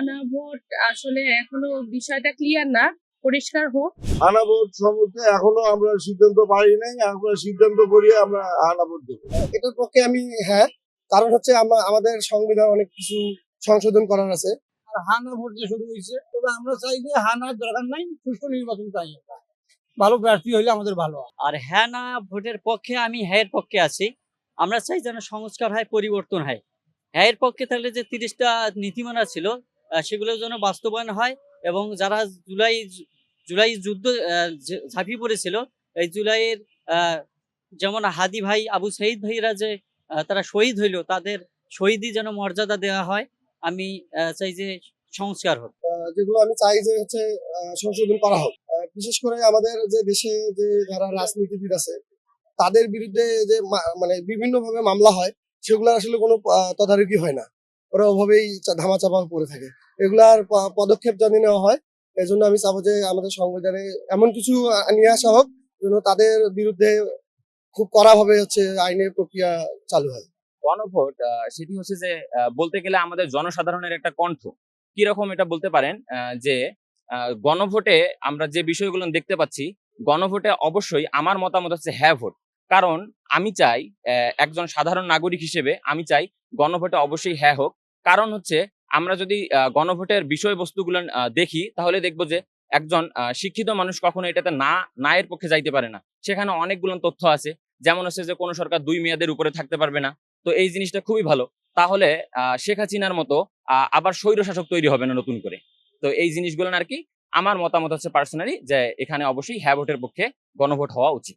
হানা ভোট আসলে এখনও বিষয়টা ক্লিয়ার না পরিষ্কার হোক। হানা ভোট সম্পর্কে এখনও আমরা সিদ্ধান্ত পাই নাই আমরা সিদ্ধান্ত করি আমরা হানা ভোট দেবো। এটার পক্ষে আমি হ্যাঁ কারণ হচ্ছে আমা- আমাদের সংবিধান অনেক কিছু সংশোধন করার আছে। আর হানা ভোট যে শুরু হয়েছে তবে আমরা চাই যে হানার দরকার নাই সুষ্ঠু নির্বাচন চাই আমরা। ভালো প্রার্থী হইলে আমাদের ভালো। আর হ্যাঁ না ভোটের পক্ষে আমি হ্যাঁ পক্ষে আছি। আমরা চাই যেন সংস্কার হয় পরিবর্তন হয়। হ্যাঁ এর পক্ষে থাকলে যে তিরিশটা নীতিমালা ছিল সেগুলো যেন বাস্তবায়ন হয় এবং যারা জুলাই জুলাই যুদ্ধ ঝাঁপিয়ে পড়েছিল, এই জুলাইয়ের যেমন হাদি ভাই, আবু শহীদ ভাইরা যে তারা শহীদ হইল, তাদের শহীদই যেন মর্যাদা দেওয়া হয়, আমি চাই যে সংস্কার হোক। যেগুলো আমি চাই যে হচ্ছে সংশোধন করা হোক। বিশেষ করে আমাদের যে দেশে যে যারা রাজনীতিবিদ আছে, তাদের বিরুদ্ধে যে মানে বিভিন্নভাবে মামলা হয় সেগুলো আসলে কোনো তদারকি হয় না। ওরা ওভাবেই ধামাচাপা পড়ে থাকে। এগুলার পদক্ষেপ যদি নেওয়া হয় এই জন্য আমি চাবো যে আমাদের সংবিধানে এমন কিছু নিয়ে আসা হোক, যেন তাদের বিরুদ্ধে খুব কড়া ভাবে হচ্ছে আইনের প্রক্রিয়া চালু হয়। গণভোট সেটি হচ্ছে যে বলতে গেলে আমাদের জনসাধারণের একটা কণ্ঠ। কীরকম এটা বলতে পারেন যে গণভোটে আমরা যে বিষয়গুলো দেখতে পাচ্ছি, গণভোটে অবশ্যই আমার মতামত হচ্ছে হ্যাঁ ভোট। কারণ আমি চাই একজন সাধারণ নাগরিক হিসেবে আমি চাই গণভোটে অবশ্যই হ্যাঁ হোক। কারণ হচ্ছে আমরা যদি গণভোটের বিষয়বস্তুগুলো দেখি, তাহলে দেখব যে একজন শিক্ষিত মানুষ কখনো এটাতে না না এর পক্ষে যাইতে পারে না। সেখানে অনেকগুলো তথ্য আছে। যেমন হচ্ছে যে কোনো সরকার দুই মেয়াদের উপরে থাকতে পারবে না। তো এই জিনিসটা খুবই ভালো। তাহলে শেখ হাসিনার মতো আবার স্বৈর শাসক তৈরি হবে না নতুন করে। তো এই জিনিসগুলো আর কি, আমার মতামত হচ্ছে পার্সোনালি যে এখানে অবশ্যই হ্যাঁ ভোটের পক্ষে গণভোট হওয়া উচিত।